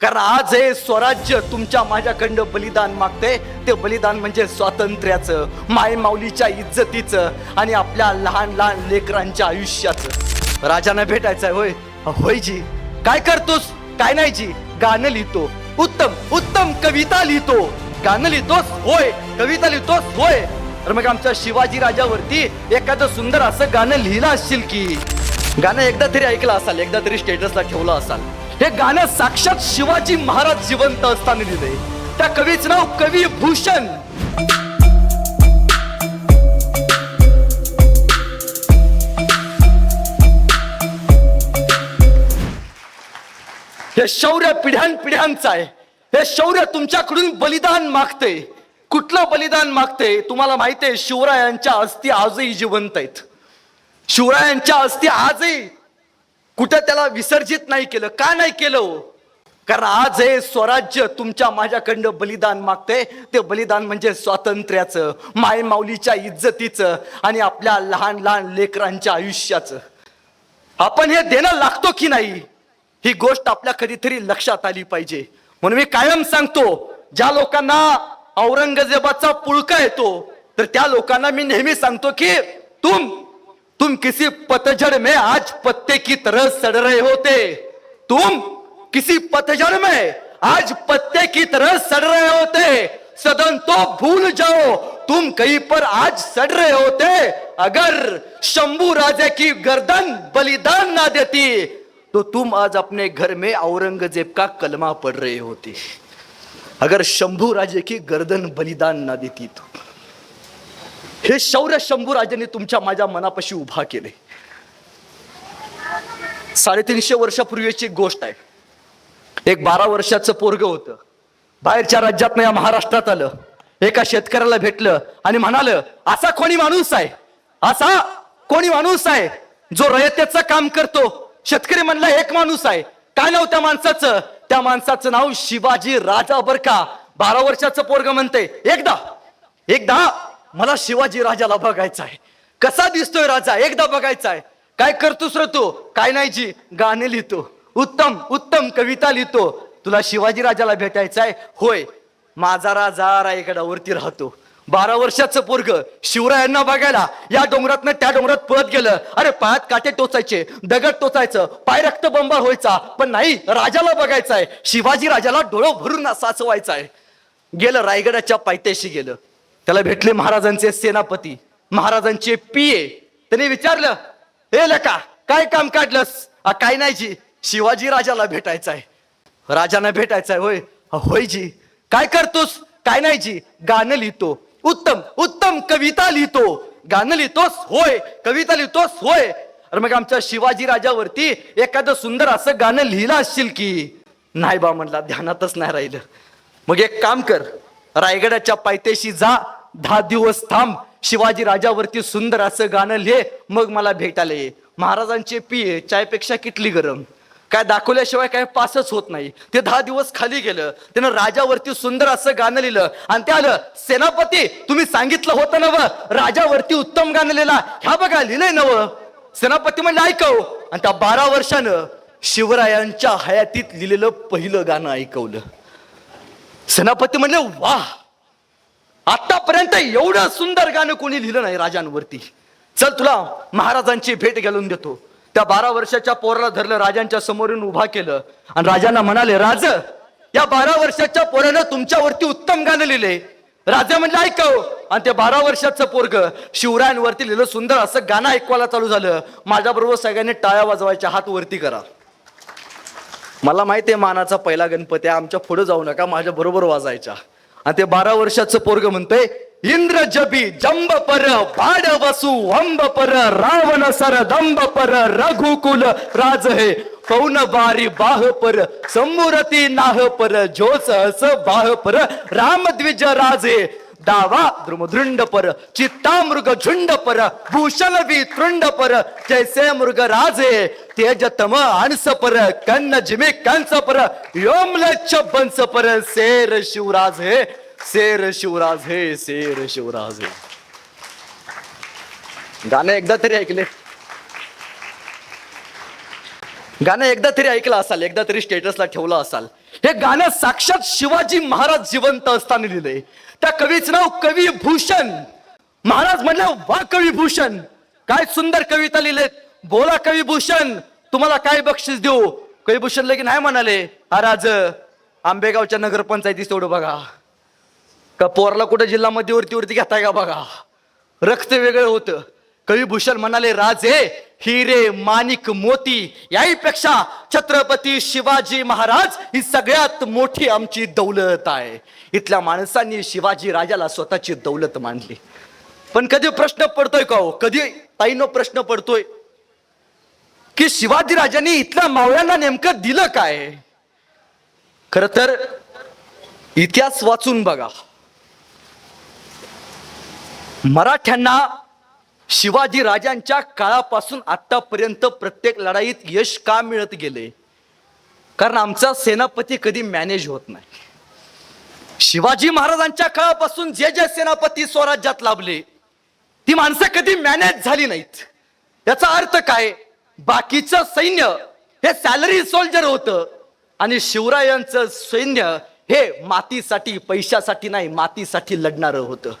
कारण आज हे स्वराज्य तुमच्या माझ्याकडनं बलिदान मागते ते बलिदान म्हणजे स्वातंत्र्याचं माय माऊलीच्या इज्जतीचं आणि आपल्या लहान लहान लेकरांच्या आयुष्याचं. राजांना भेटायचं आहे होय. होय जी. काय करतोस? काय नाही जी. गाणं लिहितो. उत्तम उत्तम कविता लिहितो. गाणं लिहितोस? होय. कविता लिहितोस? होय. तर मग आमच्या शिवाजी राजावरती एखादं सुंदर असं गाणं लिहिलं असशील की. गाणं एकदा तरी ऐकलं असाल एकदा तरी स्टेटसला ठेवलं असाल. हे गाणं साक्षात शिवाजी महाराज जिवंत असताना दिलंय त्या कवीचं नाव कवी भूषण हे शौर्य पिढ्यान पिढ्यांचं आहे. हे शौर्य तुमच्याकडून बलिदान मागते कुठलं बलिदान मागते तुम्हाला माहिती आहे शिवरायांच्या अस्थी आजही जिवंत आहेत. शिवरायांच्या अस्थी आजही कुठं त्याला विसर्जित नाही केलं का नाही केलं हो? कारण आज हे स्वराज्य तुमच्या माझ्याकडनं बलिदान मागते ते बलिदान म्हणजे स्वातंत्र्याचं माय माऊलीच्या इज्जतीचं आणि आपल्या लहान लहान लेकरांच्या आयुष्याचं. आपण हे देणं लागतो की नाही? ही गोष्ट आपल्या कधीतरी लक्षात आली पाहिजे. म्हणून मी कायम सांगतो ज्या लोकांना औरंगजेबाचा पुळका येतो तर त्या लोकांना मी नेहमी सांगतो की तुम तुम किसी पतझड़ में आज पत्ते की तरह सड़ रहे होते। तुम किसी पतझड़ में आज पत्ते की तरह सड़ रहे होते। सदन तो भूल जाओ, तुम कहीं पर आज सड़ रहे होते। अगर शंभू राजे की गर्दन बलिदान ना देती तो तुम आज अपने घर में औरंगज़ेब का कलमा पढ़ रहे होते। अगर शंभू राजे की गर्दन बलिदान ना देती तो। हे शौर्य शंभू राजाने तुमच्या माझ्या मनापाशी उभा केले. साडेतीनशे वर्षापूर्वीची गोष्ट आहे. एक बारा वर्षाचं पोरग होतं. बाहेरच्या राज्यात या महाराष्ट्रात आलं. एका शेतकऱ्याला भेटलं आणि म्हणाल असा कोणी माणूस आहे? असा कोणी माणूस आहे जो रयतेचं काम करतो? शेतकरी म्हणला एक माणूस आहे. काय नाव त्या माणसाचं? त्या माणसाचं नाव शिवाजी राजा बरका बारा वर्षाचं पोरग म्हणते एकदा एकदा मला शिवाजी राजाला बघायचा आहे. कसा दिसतोय राजा? एकदा बघायचा आहे. काय करतोस र तू? काय नाही जी. गाणे लिहितो. उत्तम उत्तम कविता लिहितो. तुला शिवाजी राजाला भेटायचं आहे? होय. माझा राजा रायगडावरती राहतो. बारा वर्षाचं पोरग शिवरायांना बघायला या डोंगरातनं त्या डोंगरात पळत गेलं. अरे पायात काटे टोचायचे दगड टोचायचं पाय रक्त बंबाळ व्हायचा. पण नाही राजाला बघायचा आहे. शिवाजी राजाला डोळं भरून साचवायचा आहे. गेलं रायगडाच्या पायथ्याशी गेलं. त्याला भेटले महाराजांचे सेनापती महाराजांचे पिये त्याने विचारलं हे लका काय काम काढलंस? काय नाही जी शिवाजी राजाला भेटायचं आहे. राजांना भेटायचं आहे होय. होय जी. काय करतोस? काय नाही जी गाणं लिहितो. उत्तम उत्तम कविता लिहितो. गाणं लिहितोस? होय. कविता लिहितोस? होय. अरे मग आमच्या शिवाजी राजावरती एखादं सुंदर असं गाणं लिहिलं असशील की. नाही बा म्हणला ध्यानातच नाही राहिलं. मग एक काम कर रायगडाच्या पायथ्याशी जा दहा दिवस थांब शिवाजी राजावरती सुंदर असं गाणं लिहे मग मला भेटायला ये. महाराजांचे पिये चायपेक्षा किटली गरम. काय दाखवल्याशिवाय काय पासच होत नाही. ते दहा दिवस खाली गेलं त्यानं राजावरती सुंदर असं गाणं लिहिलं. आणि ते आलं सेनापती तुम्ही सांगितलं होतं नव राजावरती उत्तम गाणं लिहिला. ह्या बघा लिहिलंय नव सेनापती म्हणजे ऐकव. आणि त्या बारा वर्षानं शिवरायांच्या हयातीत लिहिलेलं पहिलं गाणं ऐकवलं. सेनापती म्हणले वाह आतापर्यंत एवढं सुंदर गाणं कोणी लिहिलं नाही राजांवरती. चल तुला महाराजांची भेट घालून देतो. त्या बारा वर्षाच्या पोराला धरलं राजांच्या समोरून उभा केलं. आणि राजांना म्हणाले राज या बारा वर्षाच्या पोरानं तुमच्यावरती उत्तम गाणं लिहिले. राजा म्हणलं ऐकव. आणि ते बारा वर्षाचं पोरग शिवरायांवरती लिहिलं सुंदर असं गाणं ऐकवायला चालू झालं. माझ्या बरोबर सगळ्यांनी टाळ्या वाजवायच्या हात वरती करा. मला माहिती आहे मानाचा पहिला गणपती आमच्या पुढे जाऊ नका माझ्या बरोबर वाजायच्या. आणि ते बारा वर्षाचं पोरग म्हणतंय इंद्र जबी जंब पर भाड वसू वंब पर रावण सर दंब पर रघुकुल राज हे पौन बारी बाह पर समूरती नाह पर जोस हस बाह पर राम द्विज राजे डावा द्रुमधृंड पर चित्ता मृग झुंड पर भूषण वितृंड पर जैसे मृग राजे तेजतम आणस पर कन्न जिमे कंस पर योमलच्छ बंस पर शेर शिवराज हे शेर शिवराज हे शेर शिवराज। हे गाणं एकदा तरी ऐकले. गाणं एकदा तरी ऐकलं असाल एकदा तरी स्टेटसला ठेवलं असाल. हे गाणं साक्षात शिवाजी महाराज जिवंत असताना लिहिलंय. त्या कवीचं नाव कवी भूषण महाराज म्हणलं वा कवी भूषण काय सुंदर कविता लिहिलेत. बोला कवी भूषण तुम्हाला काय बक्षीस देऊ? कवी भूषण लगे नाही म्हणाले महाराज आंबेगावच्या नगरपंचायतीस तेवढं बघा. का पोरला कुठं जिल्हा मध्यवर्तीवरती घेताय का बघा? रक्त वेगळं होतं. कविभूषण म्हणाले राजे हिरे माणिक मोती याहीपेक्षा छत्रपती शिवाजी महाराज ही सगळ्यात मोठी आमची दौलत आहे. इथल्या माणसांनी शिवाजी राजाला स्वतःची दौलत मानली पण कधी प्रश्न पडतोय का हो? कधी ताईनो प्रश्न पडतोय? की शिवाजी राजांनी इथल्या मावळ्यांना नेमकं दिलं काय? खर तर इतिहास वाचून बघा. मराठ्यांना शिवाजी राजांच्या काळापासून आतापर्यंत प्रत्येक लढाईत यश का मिळत गेले? कारण आमचा सेनापती कधी मॅनेज होत नाही. शिवाजी महाराजांच्या काळापासून जे जे सेनापती स्वराज्यात लाभले ती माणसं कधी मॅनेज झाली नाहीत. याचा अर्थ काय? बाकीचं सैन्य हे सॅलरी सोल्जर होतं आणि शिवरायांचं सैन्य हे मातीसाठी पैशासाठी नाही मातीसाठी लढणारं होतं.